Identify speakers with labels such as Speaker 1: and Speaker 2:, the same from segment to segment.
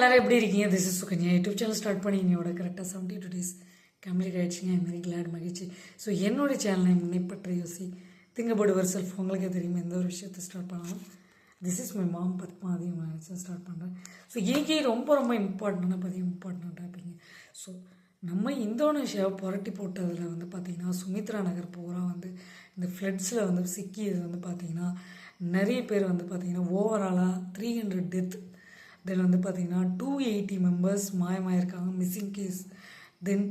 Speaker 1: எல்லாரும் எப்படி இருக்கீங்க? This is Sukanya. YouTube channel start பண்ணி என்னோட கரெக்டாக செவன்ட்டி டூ டேஸ் கம்ப்ளீட் ஆகிடுச்சிங்க இந்த மாதிரி கிளாட் மகிழ்ச்சி. ஸோ என்னோட சேனலை முன்னை பற்றி யோசி. திங்க் அபவுட் செல்ஃப் உங்களுக்கே தெரியும்? எந்த ஒரு விஷயத்தை ஸ்டார்ட் பண்ணலாம். This is my mom Padma அதையும் ஸ்டார்ட் பண்ணுறேன் ஸோ இன்னைக்கு ரொம்ப ரொம்ப இம்பார்ட்டண்டான பதிவு இம்பார்ட்டன்ட் டாப்பிங்க ஸோ நம்ம இந்தோனேஷியாவை புரட்டி போட்டதில் வந்து பார்த்திங்கன்னா சுமித்ரா நகர் பூரா வந்து இந்த ஃப்ளட்ஸில் வந்து சிக்கியது வந்து பார்த்திங்கன்னா நிறைய பேர் வந்து பார்த்திங்கன்னா ஓவராலாக த்ரீ ஹண்ட்ரட் டெத் தென் வந்து பார்த்திங்கன்னா two eighty members மாயமாயிருக்காங்க missing case then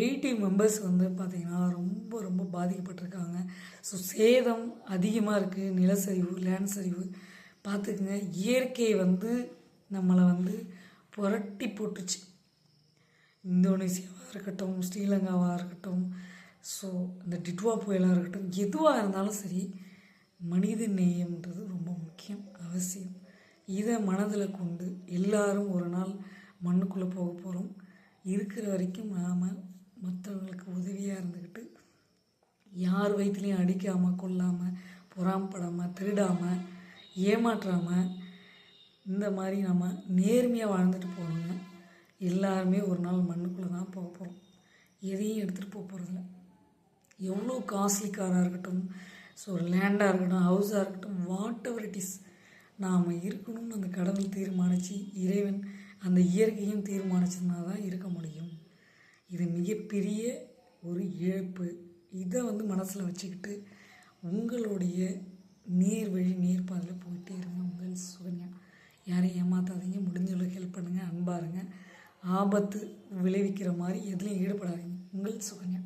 Speaker 1: eighty members வந்து பார்த்திங்கன்னா ரொம்ப ரொம்ப பாதிக்கப்பட்டிருக்காங்க. ஸோ சேதம் அதிகமாக இருக்குது நிலச்சரிவு லேண்ட் சரிவு. பார்த்துக்குங்க இயற்கை வந்து நம்மளை வந்து புரட்டி போட்டுச்சு. இந்தோனேசியாவாக இருக்கட்டும் ஸ்ரீலங்காவாக இருக்கட்டும் ஸோ இந்த டிட்வா புயலாக இருக்கட்டும் எதுவாக இருந்தாலும் சரி மனித நேயம் இதை மனதில் கொண்டு எல்லாரும் ஒரு நாள் மண்ணுக்குள்ளே போக போகிறோம். இருக்கிற வரைக்கும் நாம் மற்றவங்களுக்கு உதவியாக இருந்துக்கிட்டு யார் வயிற்றுலையும் அடிக்காமல் கொல்லாமல் பொறாமப்படாமல் திருடாமல் ஏமாற்றாமல் இந்த மாதிரி நம்ம நேர்மையாக வாழ்ந்துட்டு போகணுங்க எல்லாருமே ஒரு நாள் மண்ணுக்குள்ளே தான் போக போகிறோம். எதையும் எடுத்துகிட்டு போக போகிறதில்ல. எவ்வளோ காஸ்ட்லி காராக இருக்கட்டும் ஸோ லேண்டாக இருக்கட்டும் ஹவுஸாக இருக்கட்டும் வாட் எவர் இட் இஸ். நாம் இருக்கணும்னு அந்த கடவுள் தீர்மானித்து இறைவன் அந்த இயற்கையும் தீர்மானிச்சதுனா தான் இருக்க முடியும். இது மிகப்பெரிய ஒரு இழப்பு. இதை வந்து மனசில் வச்சுக்கிட்டு உங்களுடைய நேர் வழி நேர்பாதையில் போயிட்டே இருங்க உங்கள் சுகன்யா. யாரையும் ஏமாத்தாதீங்க. முடிஞ்சளவுக்கு ஹெல்ப் பண்ணுங்கள் அன்பாருங்க ஆபத்து விளைவிக்கிற மாதிரி எதுலையும் ஈடுபடாதீங்க. உங்கள் சுகன்யா.